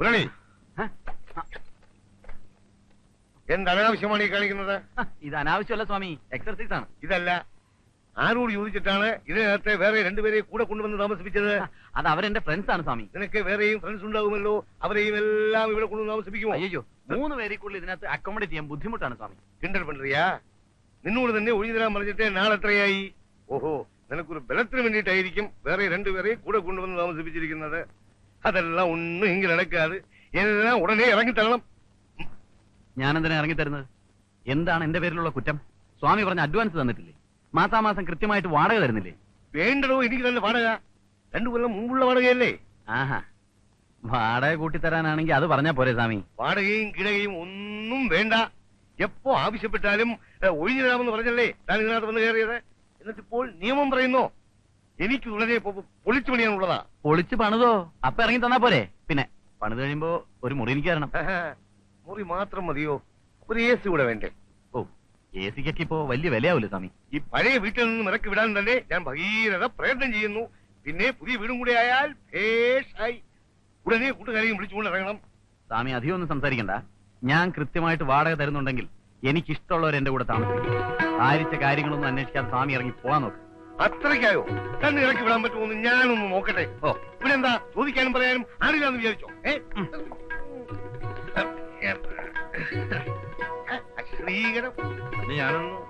മുരളി എന്ത് അനാവശ്യമാണ് ഈ കാണിക്കുന്നത്? ഇത് അനാവശ്യമല്ല സ്വാമി. എക്സർസൈസ് ആണ്. ഇതല്ല. ആരോട് ചോദിച്ചിട്ടാണ് ഇതേ നേരത്തെ വേറെ രണ്ടുപേരെയും കൂടെ കൊണ്ടുവന്ന് താമസിപ്പിച്ചത്? അത് അവരെന്റെ ഫ്രണ്ട്സ് ആണ് സ്വാമി. നിനക്ക് വേറെയും ഫ്രണ്ട്സ് ഉണ്ടാകുമല്ലോ അവരെയും എല്ലാം ഇവിടെ കൊണ്ടു താമസിപ്പിക്കുമോ? അയ്യോ മൂന്ന് പേരെക്കുള്ളിൽ ഇതിനകത്ത് അക്കോമഡേറ്റ് ചെയ്യാൻ ബുദ്ധിമുട്ടാണ് സ്വാമി. കിണ്ടൽ പണ്ടറിയാ? നിന്നോട് തന്നെ ഒഴിഞ്ഞു തരാൻ പറഞ്ഞിട്ട് നാളെ എത്രയായി ഓഹോ നിനക്കൊരു ബലത്തിന് വേണ്ടിയിട്ടായിരിക്കും വേറെ രണ്ടുപേരെയും കൂടെ കൊണ്ടുവന്ന് താമസിപ്പിച്ചിരിക്കുന്നത്. അതെല്ലാം ഒന്നും ഇങ്ങനെ നടക്കാതെ എല്ലാം ഉടനെ ഇറങ്ങി തരണം. ഞാനെന്തിനാ ഇറങ്ങി തരുന്നത്? എന്താണ് എന്റെ പേരിലുള്ള കുറ്റം? സ്വാമി പറഞ്ഞ അഡ്വാൻസ് തന്നിട്ടില്ലേ? മാസാമാസം കൃത്യമായിട്ട് വാടക തരുന്നില്ലേ? വേണ്ടടോ എനിക്ക് തന്നെ വാടക. രണ്ടു കൊല്ലം മുമ്പുള്ള വാടകയല്ലേ? ആഹാ. വാടക കൂട്ടിത്തരാനാണെങ്കിൽ അത് പറഞ്ഞാ പോരെ സ്വാമി. വാടകയും കിടകയും ഒന്നും വേണ്ട. എപ്പോ ആവശ്യപ്പെട്ടാലും ഏ, ഒഴിഞ്ഞു തരാമെന്ന് പറഞ്ഞല്ലേ താൻ ഇതിനകത്ത് വന്ന് കയറിയത്? എന്നിട്ടിപ്പോൾ നിയമം പറയുന്നോ? എനിക്ക് ഉടനെ പൊ- പൊളിച്ചു പണിയാനുള്ളതാ. പൊളിച്ച് പണിതോ? അപ്പൊ ഇറങ്ങി തന്നാ പോരെ. പിന്നെ പണിത് കഴിയുമ്പോ ഒരു മുറി എനിക്ക് തരണം. മുറി മാത്രം മതിയോ? ഒരു എ സി കൂടെ വേണ്ടേ? ഓ എ സിക്കൊക്കെ ഇപ്പോ വലിയ വിലയാവൂലേ സ്വാമി. ഈ പഴയ വീട്ടിൽ നിന്ന് ഇറക്കി വിടാൻ തന്നെ ഞാൻ ഭഗീരഥ പ്രയത്നം ചെയ്യുന്നു. പിന്നെ പുതിയ വീടും കൂടെ ആയാൽ ഭേഷായി. ഉടനെ കൂട്ടുകാരെയും വിളിച്ചുകൊണ്ട് ഇറങ്ങണം. സ്വാമി അധികം ഒന്നും സംസാരിക്കണ്ട. ഞാൻ കൃത്യമായിട്ട് വാടക തരുന്നുണ്ടെങ്കിൽ എനിക്കിഷ്ടമുള്ളവർ എന്റെ കൂടെ താമസിക്കും. ആരിച്ച കാര്യങ്ങളൊന്നും അന്വേഷിക്കാതെ സ്വാമി ഇറങ്ങി പോവാൻ നോക്ക്. അത്രയ്ക്കായോ? തന്നെ ഇറക്കി വിടാൻ പറ്റുമോ ഞാനൊന്ന് നോക്കട്ടെ. ഓ. ഇവിടെ എന്താ ചോദിക്കാനും പറയാനും ആരില്ലാന്ന് വിചാരിച്ചോ? ഏ? ശ്രീകരം. അത് ഞാനൊന്ന്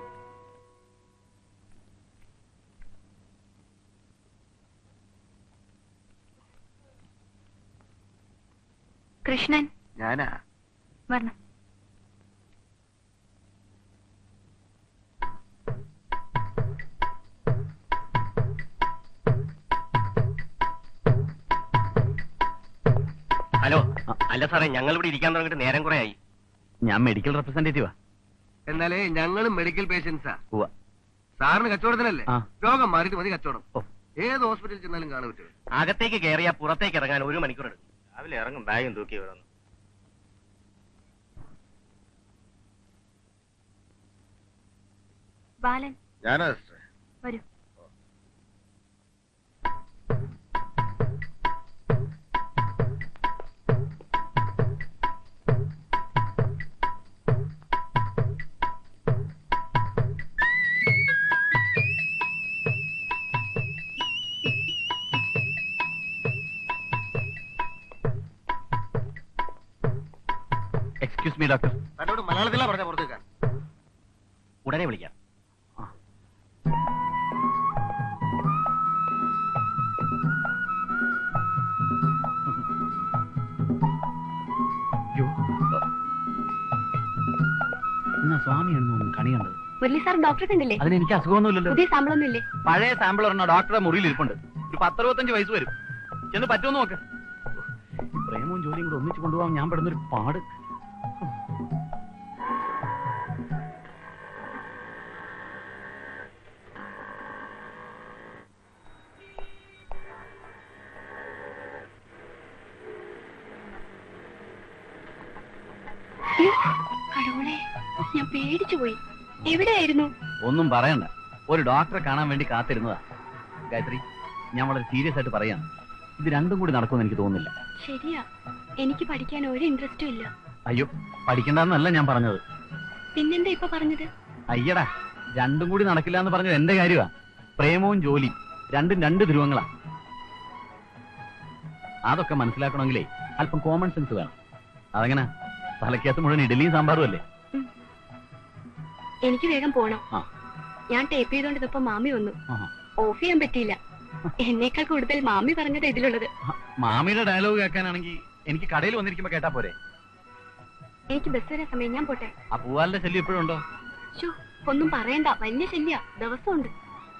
കൃഷ്ണൻ ഞാനാ? വരണം. ഹലോ. അല്ല സാറേ ഞങ്ങൾ ഇവിടെ ഇരിക്കാൻ തുടങ്ങിയിട്ട് നേരം കുറെ ആയി ഞാൻ മെഡിക്കൽ റെപ്രസെന്റേറ്റീവാ എന്നാലേ ഞങ്ങളും മെഡിക്കൽ പേഷ്യൻസാ ഉവ്വ. സാറിന് കച്ചവടത്തിനല്ലേ? ആ. രോഗം മാറിയിട്ട് മതി കച്ചവടം. ഓ. ഏത് ഹോസ്പിറ്റലിൽ ചെന്നാലും കാണാൻ പറ്റും. അകത്തേക്ക് കയറിയാ പുറത്തേക്ക് ഇറങ്ങാൻ ഒരു മണിക്കൂർ എടുക്കും രാവിലെ ഇറങ്ങും ബാഗും തൂക്കി ഇവിടെ ബാലൻ. ഞാനാ വരൂ. ഉടനെ വിളിക്കാം. സ്വാമിയാണെന്ന് കണി കണ്ടത്. മുരളി സാർ ഡോക്ടറെ കണ്ടില്ലേ അതിന് എനിക്ക് അസുഖമൊന്നുമില്ലല്ലോ. പുതിയ ശമ്പളമൊന്നും ഇല്ലേ പഴയ സാമ്പിൾ ഒരെണ്ണം ഡോക്ടറുടെ മുറിയിൽ ഇരിപ്പുണ്ട് ഒരു പത്തറുപത്തഞ്ച് വയസ്സ് വരും. ചെന്ന് നോക്ക്. പ്രേമവും ജോലിയും കൂടെ ഒന്നിച്ചു കൊണ്ടുപോകാൻ ഞാൻ പെടുന്നൊരു പാട്. ഞാൻ പേടിച്ചു പോയി. എവിടെയായിരുന്നു? ഒന്നും പറയണ്ട. ഒരു ഡോക്ടറെ കാണാൻ വേണ്ടി കാത്തിരുന്നതാ. ഗായത്രി ഞാൻ വളരെ സീരിയസ് ആയിട്ട് പറയാം ഇത് രണ്ടും കൂടി നടക്കുമെന്ന് എനിക്ക് തോന്നുന്നില്ല. ശരിയാ. എനിക്ക് പഠിക്കാൻ ഒരു ഇൻട്രസ്റ്റും ഇല്ല. അയ്യോ പഠിക്കണ്ടെന്നല്ല ഞാൻ പറഞ്ഞത്. പിന്നെന്താ ഇപ്പൊ പറഞ്ഞത്? അയ്യടാ രണ്ടും കൂടി നടക്കില്ല എന്ന് പറഞ്ഞത് എന്റെ കാര്യമാ പ്രേമവും ജോലിയും രണ്ടും രണ്ട് ധ്രുവങ്ങളാ. അതൊക്കെ മനസ്സിലാക്കണമെങ്കിലേ അല്പം കോമൺ സെൻസ് വേണം. അതെങ്ങനെ? തലക്കകത്ത് മുഴുവൻ ഇഡലിയും സാമ്പാറും അല്ലേ? എനിക്ക് വേഗം പോണം. ഞാൻ ടേപ്പ് ചെയ്തോണ്ടിരുന്നപ്പോ മാമി വന്നു. ഓഫ് ചെയ്യാൻ പറ്റിയില്ല. എന്നേക്കാൾ കൂടുതൽ മാമി പറഞ്ഞത് ഇതിലുള്ളത്. മാമിയുടെ ഡയലോഗ് കേൾക്കാനാണെങ്കിൽ എനിക്ക് കടയിൽ വന്നിരിക്കുമ്പോ കേട്ടാ പോരെ. എനിക്ക് ബസ് വരാൻ സമയം ഞാൻ പോട്ടെ. ആ പൂവാലിന്റെ ശല്യം ഇപ്പോഴുണ്ടോ ഒന്നും പറയണ്ട. വലിയ ശല്യ. ദിവസമുണ്ട്.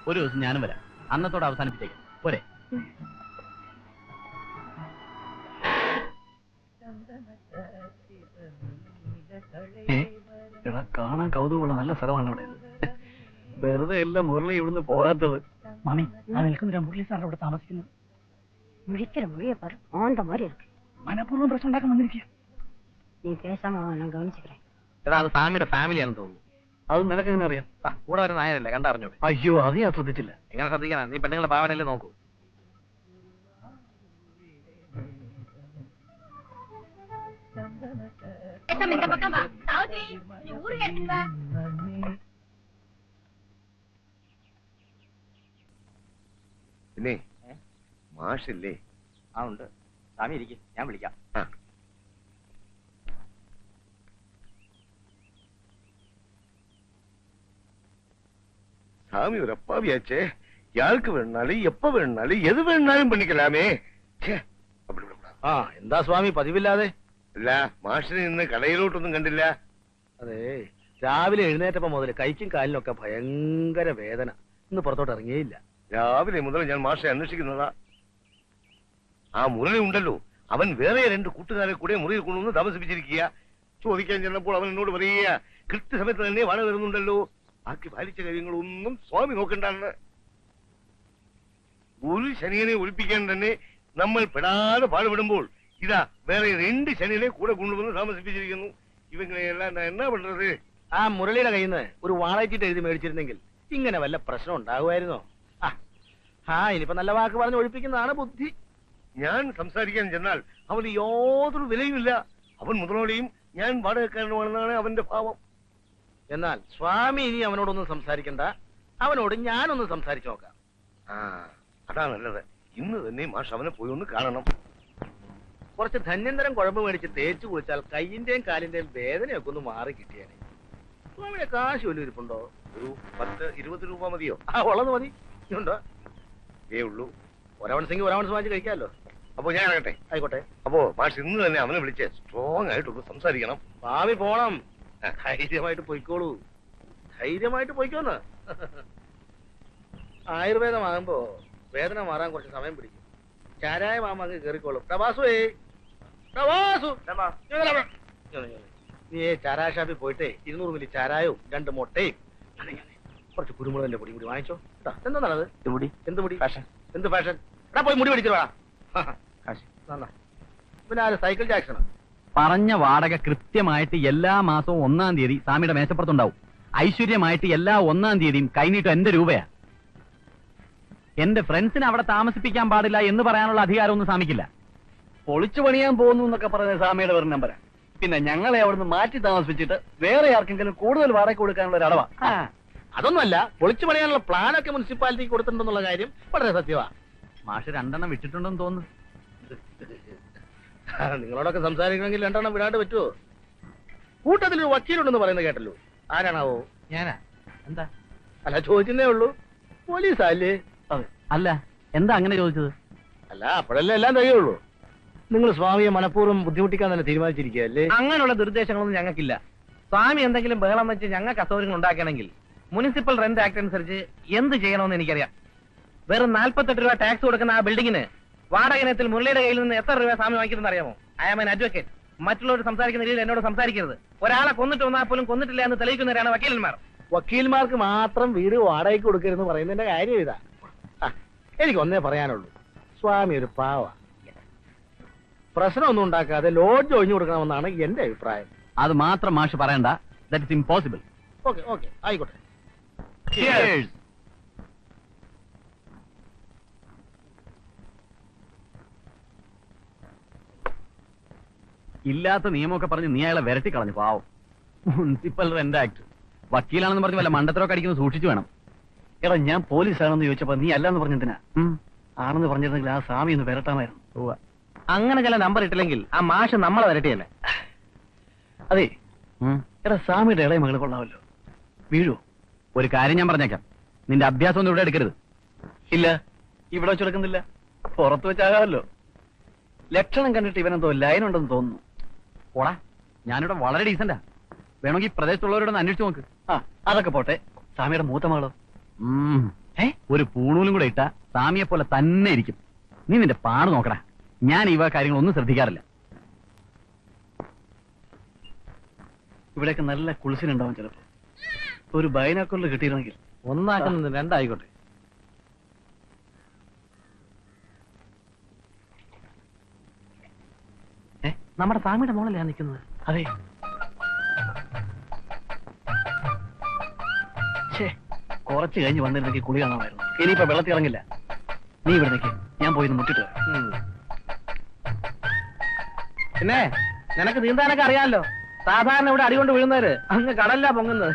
ഒരു ദിവസം ഞാനും വരാം. അന്നത്തോടെ അവസാനിപ്പിച്ചേക്കാം. പോരെ. ഏ? എടാ കാണാൻ കൗതുകമുള്ള നല്ല സ്ഥലമാണ് അവിടെ വെറുതെ എല്ലാം മുരളി ഇവിടുന്ന് പോകാത്തത് மாமி நான் நிற்கிற முரளி சார் അവിടെ താമസിക്കുന്നത് முழிக்கிற மொழியை பாரு ஆந்த மாதிரி இருக்கு മനഃപൂർവ്വം പ്രശ്നം ഉണ്ടാക്കാൻ വന്നിരിക്കുക நீ பேசாம வா, நான் கவனிச்சுக்கிறேன் എടാ അത് സാമിയുടെ ഫാമിലിയാണെന്ന് തോന്നുന്നു അത് നിനക്ക് എങ്ങനെ അറിയാം ആ, കൂടെ വരുന്ന നായനല്ലേ കണ്ടറിഞ്ഞോ അയ്യോ അത് ഞാൻ ശ്രദ്ധിച്ചില്ല എങ്ങനെ ശ്രദ്ധിക്കണം നീ പെണ്ണുങ്ങളുടെ ഭാവനല്ലേ നോക്കൂ பேசாம இந்த பக்கம் வா சாவித்ரி நீ ஊருக்கு எடுத்துட்டு வா പിന്നെ മാഷില്ലേ ആ ഉണ്ട് സ്വാമി ഇരിക്കും ഞാൻ വിളിക്കാം ആ. சாமி ஒரு அப்பாவியாச்சே யாருக்கு வேணுனாலும் எப்ப வேணுனாலும் எது வேணுனாலும் பண்ணிக்கலாமே ഛേ, அப்படி விடக்கூடாது. അല്ല മാഷിനെ ഇന്ന് കടയിലോട്ടൊന്നും കണ്ടില്ല. അതെ രാവിലെ എഴുന്നേറ്റപ്പോ മുതൽ കൈക്കും കാലിനൊക്കെ ഭയങ്കര വേദന. ഇന്ന് പുറത്തോട്ട് ഇറങ്ങിയില്ല രാവിലെ മുതൽ ഞാൻ മാഷെ അന്വേഷിക്കുന്നതാ. ആ മുരളി ഉണ്ടല്ലോ. അവൻ വേറെ രണ്ട് കൂട്ടുകാരെ കൂടെ മുറിയിൽ കൊണ്ടുവന്ന് താമസിപ്പിച്ചിരിക്കുക ചോദിക്കാൻ ചെന്നപ്പോൾ അവൻ എന്നോട് പറയുക കൃത്യസമയത്ത് തന്നെ വാഴ വരുന്നുണ്ടല്ലോ. ബാക്കി പാലിച്ച കാര്യങ്ങളൊന്നും സ്വാമി നോക്കണ്ടെന്ന്. ഒരു ശനിയനെ ഒളിപ്പിക്കാൻ തന്നെ നമ്മൾ പെടാതെ പാടുപെടുമ്പോൾ ഇതാ വേറെ രണ്ട് ശനിനെ കൂടെ കൊണ്ടുവന്ന് താമസിപ്പിച്ചിരിക്കുന്നു. ഇവങ്ങളെല്ലാം ഞാൻ എന്നാ പണ്ടത്? ആ മുരളിയുടെ കയ്യിൽ നിന്ന് ഒരു വാളയച്ചിട്ട് എഴുതി മേടിച്ചിരുന്നെങ്കിൽ ഇങ്ങനെ വല്ല പ്രശ്നം ഉണ്ടാകുമായിരുന്നോ? ആ ആ ഇനിയിപ്പോ നല്ല വാക്ക് പറഞ്ഞ് ഒഴിപ്പിക്കുന്നതാണ് ബുദ്ധി. ഞാൻ സംസാരിക്കാൻ ചെന്നാൽ അവന് യാതൊരു വിലയുമില്ല. അവൻ മുതലോടെയും ഞാൻ വാടകക്കാരനുമാണെന്നാണ് അവന്റെ ഭാവം. എന്നാൽ സ്വാമി ഇനി അവനോടൊന്നും സംസാരിക്കണ്ട. അവനോട് ഞാനൊന്ന് സംസാരിച്ചു നോക്കാം. ആ അതാ നല്ലത്. ഇന്ന് തന്നെ മാഷ് അവനെ പോയി ഒന്ന് കാണണം. കുറച്ച് ധന്യന്തരം കുഴമ്പ് മേടിച്ച് തേച്ചു കുളിച്ചാൽ കയ്യിന്റെയും കാലിന്റെയും വേദനയൊക്കെ ഒന്ന് മാറി കിട്ടിയാണ് സ്വാമിയുടെ കാശ് വലിയ ഇരിപ്പുണ്ടോ? ഒരു പത്ത് ഇരുപത് രൂപ മതിയോ? ആ ഉള്ളത് മതി. ഉണ്ടോ ഏ ഉള്ളൂ. ഒരവൺസെങ്കിൽ ഒരവൺസ് വാങ്ങിച്ച് കഴിക്കാമല്ലോ. അപ്പൊ ഞാൻ ഇറങ്ങട്ടെ. ആയിക്കോട്ടെ. അപ്പോ മാഷ് ഇന്ന് തന്നെ അവനെ വിളിച്ച് സ്ട്രോങ് ആയിട്ടൊന്ന് സംസാരിക്കണം. ഭാവി പോണം. ധൈര്യമായിട്ട് പൊയ്ക്കോളൂ. ധൈര്യമായിട്ട് പൊയ്ക്കോന്ന്. ആയുർവേദമാകുമ്പോ വേദന മാറാൻ കുറച്ച് സമയം പിടിക്കും. ചാരായമാകുമ്പോ അങ്ങ് കയറിക്കോളും പ്രവാസുവേ നീ ചാരായ ഷാപ്പിൽ പോയിട്ടേ ഇരുന്നൂറ് മില്ലി ചാരായവും രണ്ട് മുട്ടയും കുറച്ച് കുരുമുളകിന്റെ പൊടി കൂടി വാങ്ങിച്ചോ. എന്താ നല്ലത്? മുടി എന്ത് മുടി ഫാഷൻ എന്ത് ഫാഷൻ എടാ പോയി മുടി പിടിച്ചു വാ. കാശ്. നന്നാ പിന്നെ ആര്? സൈക്കിൾ ജാക്സണോ? പറഞ്ഞ വാടക കൃത്യമായിട്ട് എല്ലാ മാസവും ഒന്നാം തീയതി സ്വാമിയുടെ മേശപ്പുറത്തുണ്ടാവും. ഐശ്വര്യമായിട്ട് എല്ലാ ഒന്നാം തീയതിയും കൈനീട്ടം എന്റെ രൂപയാ. എന്റെ ഫ്രണ്ട്സിനെ അവിടെ താമസിപ്പിക്കാൻ പാടില്ല എന്ന് പറയാനുള്ള അധികാരമൊന്നും സ്വാമിക്കില്ല. പൊളിച്ചു പണിയാൻ പോകുന്നു എന്നൊക്കെ പറഞ്ഞ സ്വാമിയുടെ വെറും നമ്പരാ പിന്നെ ഞങ്ങളെ അവിടുന്ന് മാറ്റി താമസിപ്പിച്ചിട്ട് വേറെ ആർക്കെങ്കിലും കൂടുതൽ വാടക കൊടുക്കാനുള്ള ഒരു അടവാ. അതൊന്നുമല്ല പൊളിച്ചു പണിയാനുള്ള പ്ലാനൊക്കെ മുനിസിപ്പാലിറ്റിക്ക് കൊടുത്തിട്ടുണ്ടെന്നുള്ള കാര്യം വളരെ സത്യമാ മാഷ് രണ്ടെണ്ണം വിട്ടിട്ടുണ്ടെന്ന് തോന്നുന്നു. നിങ്ങളോടൊക്കെ സംസാരിക്കണമെങ്കിൽ രണ്ടെണ്ണം വിടാണ്ട് പറ്റുമോ കൂട്ടത്തിൽ ഒരു വക്കീലുണ്ടെന്ന് പറയുന്നത് കേട്ടല്ലോ. ആരാണാവോ? ഞാനാ. എന്താ? അല്ല ചോദിക്കുന്നേ ഉള്ളൂ. പോലീസല്ലേ അല്ല? എന്താ അങ്ങനെ ചോദിച്ചത്? അല്ല അപ്പോഴല്ലേ എല്ലാം കഴിയുള്ളൂ നിങ്ങൾ സ്വാമിയെ മനഃപൂർവം ബുദ്ധിമുട്ടിക്കാൻ തന്നെ തീരുമാനിച്ചിരിക്കുകയല്ലേ? അങ്ങനെയുള്ള നിർദ്ദേശങ്ങളൊന്നും ഞങ്ങൾക്കില്ല. സ്വാമി എന്തെങ്കിലും ബഹളം വെച്ച് ഞങ്ങൾക്ക് അസൗകര്യങ്ങൾ ഉണ്ടാക്കണമെങ്കിൽ മുനിസിപ്പൽ റെന്റ് ആക്ട് അനുസരിച്ച് എന്ത് ചെയ്യണമെന്ന് എനിക്കറിയാം. വെറും നാൽപ്പത്തെട്ട് രൂപ ടാക്സ് കൊടുക്കുന്ന ആ ബിൽഡിങ്ങിന് വാടക ഇനത്തിൽ മുരളിയുടെ കയ്യിൽ നിന്ന് എത്ര രൂപ സ്വാമി വാങ്ങിക്കുന്നത് അറിയാമോ? ഐ ആം എൻ അഡ്വക്കേറ്റ് മറ്റുള്ളവർ സംസാരിക്കുന്ന രീതിയിൽ എന്നോട് സംസാരിക്കരുത്. ഒരാളെ കൊന്നിട്ട് വന്നാൽ പോലും കൊന്നിട്ടില്ല എന്ന് തെളിയിക്കുന്നവരാണ് വക്കീലന്മാർ. വക്കീൽമാർക്ക് മാത്രം വീട് വാടകയ്ക്ക് കൊടുക്കരുതെന്ന് പറയുന്നതിന്റെ കാര്യം ഇതാ. എനിക്ക് ഒന്നേ പറയാനുള്ളൂ. സ്വാമി ഒരു പാവ. പ്രശ്നമൊന്നും ഉണ്ടാക്കാതെ ലോഡ്ജ് ഒഴിഞ്ഞു കൊടുക്കണമെന്നാണ് എന്റെ അഭിപ്രായം. അത് മാത്രം മാഷ് പറയണ്ട. That is impossible okay okay ആയിക്കോട്ടെ. ഇല്ലാത്ത നിയമമൊക്കെ പറഞ്ഞ് നീ അയാളെ വിരട്ടി കളഞ്ഞു പാവം. മുനിസിപ്പൽ റെന്റ് ആക്ട് വക്കീലാണെന്ന് പറഞ്ഞ് വല്ല മണ്ടത്തരമൊക്കെ അടിക്കുന്നത് സൂക്ഷിച്ചു വേണം. എടാ ഞാൻ പോലീസ് ആണെന്ന് ചോദിച്ചപ്പോ നീ അല്ലാന്ന് പറഞ്ഞെന്തിനാ? ആണെന്ന് പറഞ്ഞിരുന്നെങ്കിൽ ആ സ്വാമി ഒന്ന് വരട്ടാമായിരുന്നു. അങ്ങനെ ചില നമ്പർ ഇട്ടില്ലെങ്കിൽ ആ മാഷ് നമ്മളെ വരട്ടിയല്ലേ അതെ. ഉം. എടാ സ്വാമിയുടെ ഇളയ മകൾ കൊള്ളാമല്ലോ. വീഴു ഒരു കാര്യം ഞാൻ പറഞ്ഞേക്കാം. നിന്റെ അഭ്യാസം ഒന്നും ഇവിടെ എടുക്കരുത്. ഇല്ല ഇവിടെ വെച്ചെടുക്കുന്നില്ല. പുറത്ത് വെച്ചാകാമല്ലോ. ലക്ഷണം കണ്ടിട്ട് ഇവനെന്തോ ലൈൻ ഉണ്ടെന്ന് തോന്നുന്നു. ഓടാ ഞാനിവിടെ വളരെ ഡീസന്റാ വേണമെങ്കിൽ ഈ പ്രദേശത്തുള്ളവരോടൊന്ന് അന്വേഷിച്ചു നോക്ക്. ആ അതൊക്കെ പോട്ടെ. സ്വാമിയുടെ മൂത്ത മകളോ? ഒരു പൂണൂലും കൂടെ ഇട്ട സ്വാമിയെ പോലെ തന്നെ ഇരിക്കും. നീ നിന്റെ പാട് നോക്കടാ. ഞാൻ ഇവ കാര്യങ്ങളൊന്നും ശ്രദ്ധിക്കാറില്ല. ഇവിടെയൊക്കെ നല്ല കുളിസിനുണ്ടാവും ചിലപ്പോ. ഒരു ബൈനാക്കോളിൽ കിട്ടിയിരുന്നെങ്കിൽ ഒന്നാക്കുന്നത് രണ്ടായിക്കോട്ടെ. നമ്മുടെ സ്വാമിയുടെ മോളല്ലേ നിൽക്കുന്നത്? അതെ. കുറച്ച് കഴിഞ്ഞ് വന്നിരുന്നെങ്കിൽ കുളി കാണാമായിരുന്നു. ഇനിയിപ്പോ വെള്ളത്തിൽ ഇറങ്ങില്ല നീ ഇവിടെ നിൽക്കും ഞാൻ പോയി മുട്ടിട്ട് വരാം. പിന്നെ നിനക്ക് നീന്താനൊക്കെ അറിയാമല്ലോ സാധാരണ ഇവിടെ അടികൊണ്ട് വീഴുന്നവര് അങ്ങ് കടല്ല പൊങ്ങുന്നത്.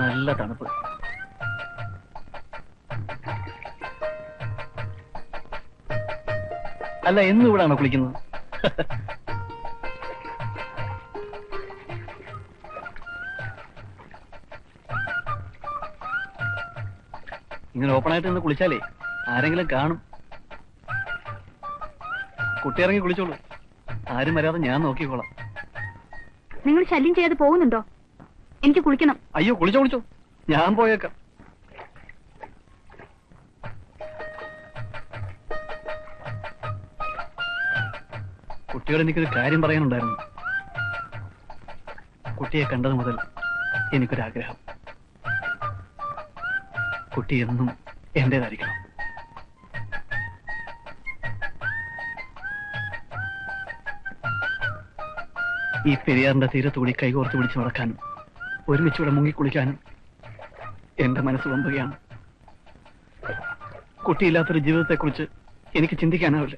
നല്ല തണുപ്പ്. അല്ല എന്നും ഇവിടാണോ കുളിക്കുന്നത്? ഓപ്പൺ നിന്ന് കുളിച്ചാലേ ആരെങ്കിലും കാണും. കുട്ടി ഇറങ്ങി കുളിച്ചോളൂ. ആരും വരാതെ ഞാൻ നോക്കിക്കോളാം. നിങ്ങൾ ശല്യം ചെയ്യാതെ പോകുന്നുണ്ടോ? എനിക്ക് കുളിക്കണം. അയ്യോ കുളിച്ചോ കുളിച്ചോ. ഞാൻ പോയേക്കാം. കുട്ടിയോട് എനിക്കൊരു കാര്യം പറയാനുണ്ടായിരുന്നു. കുട്ടിയെ കണ്ടത് മുതൽ എനിക്കൊരാഗ്രഹം. കുട്ടി എന്നും എന്റേതായിരിക്കണം. ഈ പെരിയാറിന്റെ തീരത്തുകൂടി കൈകോർത്ത് പിടിച്ചു നടക്കാനും ഒരുമിച്ചിവിടെ മുങ്ങിക്കുളിക്കാനും എന്റെ മനസ്സ് വമ്പുകയാണ്. കുട്ടിയില്ലാത്തൊരു ജീവിതത്തെക്കുറിച്ച് എനിക്ക് ചിന്തിക്കാനാവില്ല.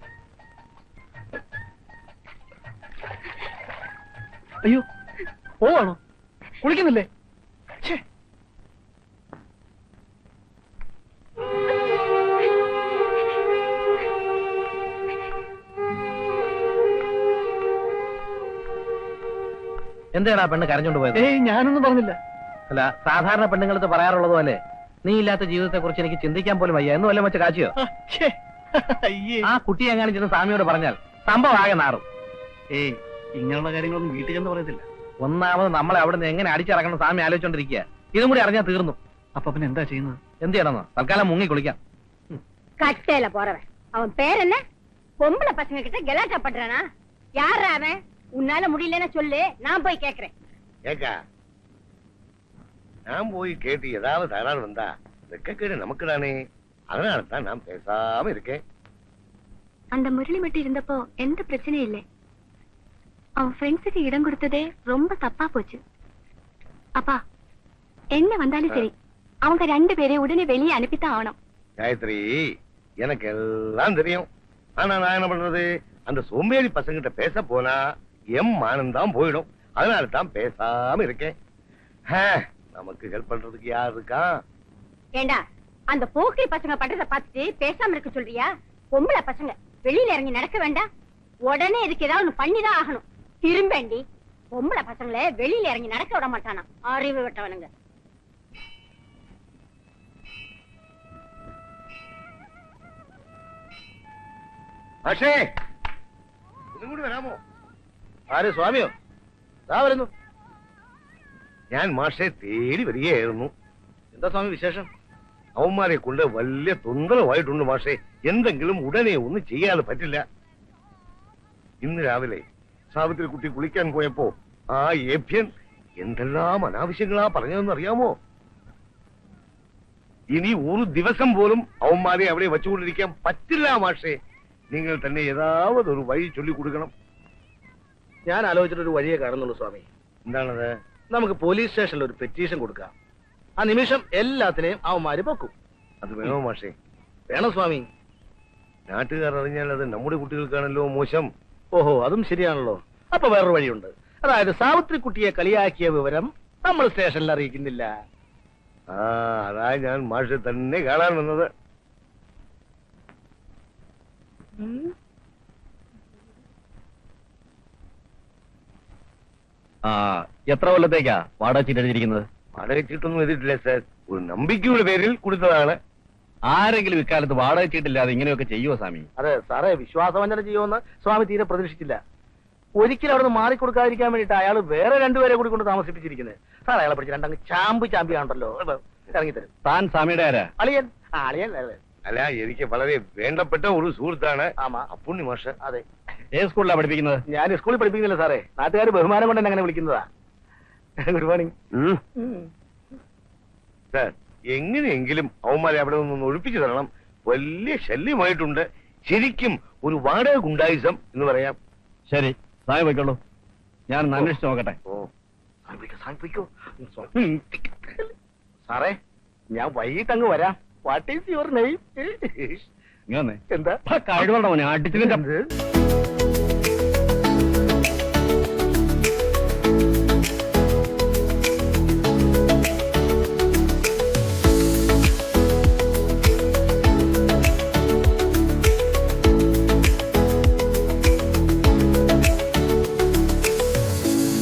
അയ്യോ പോവാണോ? കുളിക്കുന്നില്ലേ? എന്താണ് ആ പെണ്ണ് കരഞ്ഞോണ്ട് പോയത് ഏയ് ഞാനൊന്നും പറഞ്ഞില്ല അല്ല സാധാരണ പെണ്ണുങ്ങൾക്ക് പറയാറുള്ളത് പോലെ നീ ഇല്ലാത്ത ജീവിതത്തെ കുറിച്ച് എനിക്ക് ചിന്തിക്കാൻ പോലും വയ്യ എന്ന് വല്ല വെച്ച് കാച്ചിയോ ആ, ഛേ. അയ്യേ ആ കുട്ടി എങ്ങാനും ചെന്ന് സ്വാമിയോട് പറഞ്ഞാൽ സംഭവം ആകെ നാറും ഏയ് ഇങ്ങനെയുള്ള കാര്യങ്ങളൊന്നും വീട്ടിൽ ചെന്ന് പറയത്തില്ല ഒന്നാമത് നമ്മളെ അവിടെ നിന്ന് എങ്ങനെ അടിച്ചിറക്കണം സ്വാമി ആലോചിച്ചോണ്ടിരിക്കുക ഇതും കൂടി അറിഞ്ഞാൽ തീർന്നു അപ്പൊ പിന്നെ എന്താ ചെയ്യുന്നത് എന്ത് ചെയ്യണമെന്നോ തൽക്കാലം മുങ്ങി കുളിക്കാം கட்டையில போறவன் அவன் பேர் என்ன பொம்பளை பசங்க கிட்ட கெலாட்டா பண்றானா யாரா அவன் உன்னால முடியலன்னா சொல்லு. நான் போய் கேக்குறேன். ஏக்கா நான் போய் கேட்டு ஏதாவது தகராறு வந்தா வெக்கக்கேடு நமக்கு தானே அதனால தான் நான் பேசாம இருக்கேன். அந்த முரளி மட்டும் இருந்தப்போ எந்த பிரச்சனையும் இல்லை. அவன் ஃப்ரெண்ட்ஸுக்கு இடம் கொடுத்ததே ரொம்ப தப்பா போச்சு. அப்பா என்ன வந்தாலும் சரி அவங்க ரெண்டு பேரையும் உடனே வெளியே அனுப்பித்தான் ஆகணும். காயத்ரி எனக்கு எல்லாம் தெரியும். ஆனா நான் என்ன பண்றது? அந்த சோம்பேறி பசங்கிட்ட பேச போனா எம் மானம் தான் போயிடும். அதனால தான் பேசாம இருக்கேன். நமக்கு ஹெல்ப் பண்றதுக்கு யார் இருக்கா? ஏண்டா அந்த போக்கிரி பசங்க பண்றத பார்த்துட்டு பேசாம இருக்க சொல்றியா? பொம்பளை பசங்க வெளியில இறங்கி நடக்க வேண்டாம். உடனே இதுக்கு ஏதாவது ஒண்ணு பண்ணிதான் ஆகணும். திரும்பண்டி பொம்பளை பசங்களை வெளியில இறங்கி நடக்க விட மாட்டானா? அறிவு விட்டவனுங்க அஷே இன்னும் கூட வராமோ? ആര് സ്വാമിയോ? ദാ വരുന്നു. ഞാൻ മാഷെ തേടി വരികയായിരുന്നു. എന്താ സ്വാമി വിശേഷം? അവന്മാരെ കൊണ്ട് വലിയ തൊന്തരമായിട്ടുണ്ട് മാഷെ. എന്തെങ്കിലും ഉടനെ ഒന്നും ചെയ്യാതെ പറ്റില്ല. ഇന്ന് രാവിലെ സാവിത്രി കുട്ടി കുളിക്കാൻ പോയപ്പോ ആ ഏഭ്യൻ എന്തെല്ലാം അനാവശ്യങ്ങളാ പറഞ്ഞതെന്ന് അറിയാമോ? ഇനി ഒരു ദിവസം പോലും അവന്മാരെ അവിടെ വെച്ചുകൊണ്ടിരിക്കാൻ പറ്റില്ല മാഷെ. നിങ്ങൾ തന്നെ ഏതാവതൊരു വഴി ചൊല്ലി കൊടുക്കണം ഞാൻ ആലോചിച്ചിട്ട് ഒരു വഴിയെ കാണുന്നുള്ളൂ സ്വാമി. എന്താണത്? നമുക്ക് പോലീസ് സ്റ്റേഷനിൽ ഒരു പെറ്റീഷൻ കൊടുക്കാം. ആ നിമിഷം എല്ലാത്തിനെയും അവന്മാര് പൊക്കും. അത് വേണോ മാഷേ? വേണം സ്വാമി. നാട്ടുകാർ അറിഞ്ഞാൽ അത് നമ്മുടെ കുട്ടികൾക്കാണല്ലോ മോശം. ഓഹോ അതും ശരിയാണല്ലോ. അപ്പൊ വേറൊരു വഴിയുണ്ട്. അതായത് സാവിത്രി കുട്ടിയെ കളിയാക്കിയ വിവരം നമ്മൾ സ്റ്റേഷനിൽ അറിയിക്കുന്നില്ല. ആ അതാ ഞാൻ മാഷെ തന്നെ കാണാൻ വന്നത്. ആ എത്ര കൊല്ലത്തേക്കാ വാടക ചീട്ടെടുത്തിരിക്കുന്നത് വാടക ചീട്ടൊന്നും എഴുതിയിട്ടില്ല സാർ ഒരു നമ്പിക്കയുടെ പേരിൽ കൊടുത്തതാണ്. ആരെങ്കിലും ഇക്കാലത്ത് വാടക ചീട്ടില്ലാതെ ഇങ്ങനെയൊക്കെ ചെയ്യുമോ സ്വാമി? അതെ സാറേ വിശ്വാസവഞ്ചന ചെയ്യുമെന്ന് സ്വാമി തീരെ പ്രതീക്ഷിച്ചില്ല. ഒരിക്കലും അവിടെ നിന്ന് മാറിക്കൊടുക്കാതിരിക്കാൻ വേണ്ടിട്ട് അയാൾ വേറെ രണ്ടുപേരെ കൂടി കൊണ്ട് താമസിപ്പിച്ചിരിക്കുന്നത് സാർ അയാളെ പിടിച്ച് രണ്ടങ്ങ് ചാമ്പ് ചാമ്പിയാണല്ലോ ഇറങ്ങിത്തരും. താൻ സ്വാമിയുടെ ആരാ? അളിയൻ. ആ അളിയൻ അല്ല എനിക്ക് വളരെ വേണ്ടപ്പെട്ട ഒരു സുഹൃത്താണ് ആമാ. അപ്പുണ്ണി മാഷ് അതെ. ഏത് സ്കൂളിലാണ് പഠിപ്പിക്കുന്നത്? ഞാൻ സ്കൂളിൽ പഠിപ്പിക്കുന്നില്ല സാറേ. നാട്ടുകാർ ബഹുമാനം കൊണ്ട് എന്നെ അങ്ങനെ വിളിക്കുന്നതാ. ഗുഡ് മോർണിംഗ് സാർ എങ്ങനെയെങ്കിലും അവന്മാരെ അവിടെ നിന്നൊന്ന് ഒഴിപ്പിച്ചു തരണം. വലിയ ശല്യമായിട്ടുണ്ട്. ശരിക്കും ഒരു വാടക ഗുണ്ടായിസം എന്ന് പറയാം. ശരി സായ പോയിക്കോളൂ ഞാൻ അന്വേഷിച്ച് നോക്കട്ടെ. ഓ സാറേ ഞാൻ വൈകിട്ട് അങ്ങ് വരാം. വാട്ട് ഈസ് യുവർ നെയിം ഇങ്ങനെ എന്താ? കഴിവുള്ള മോനെ അടിച്ചു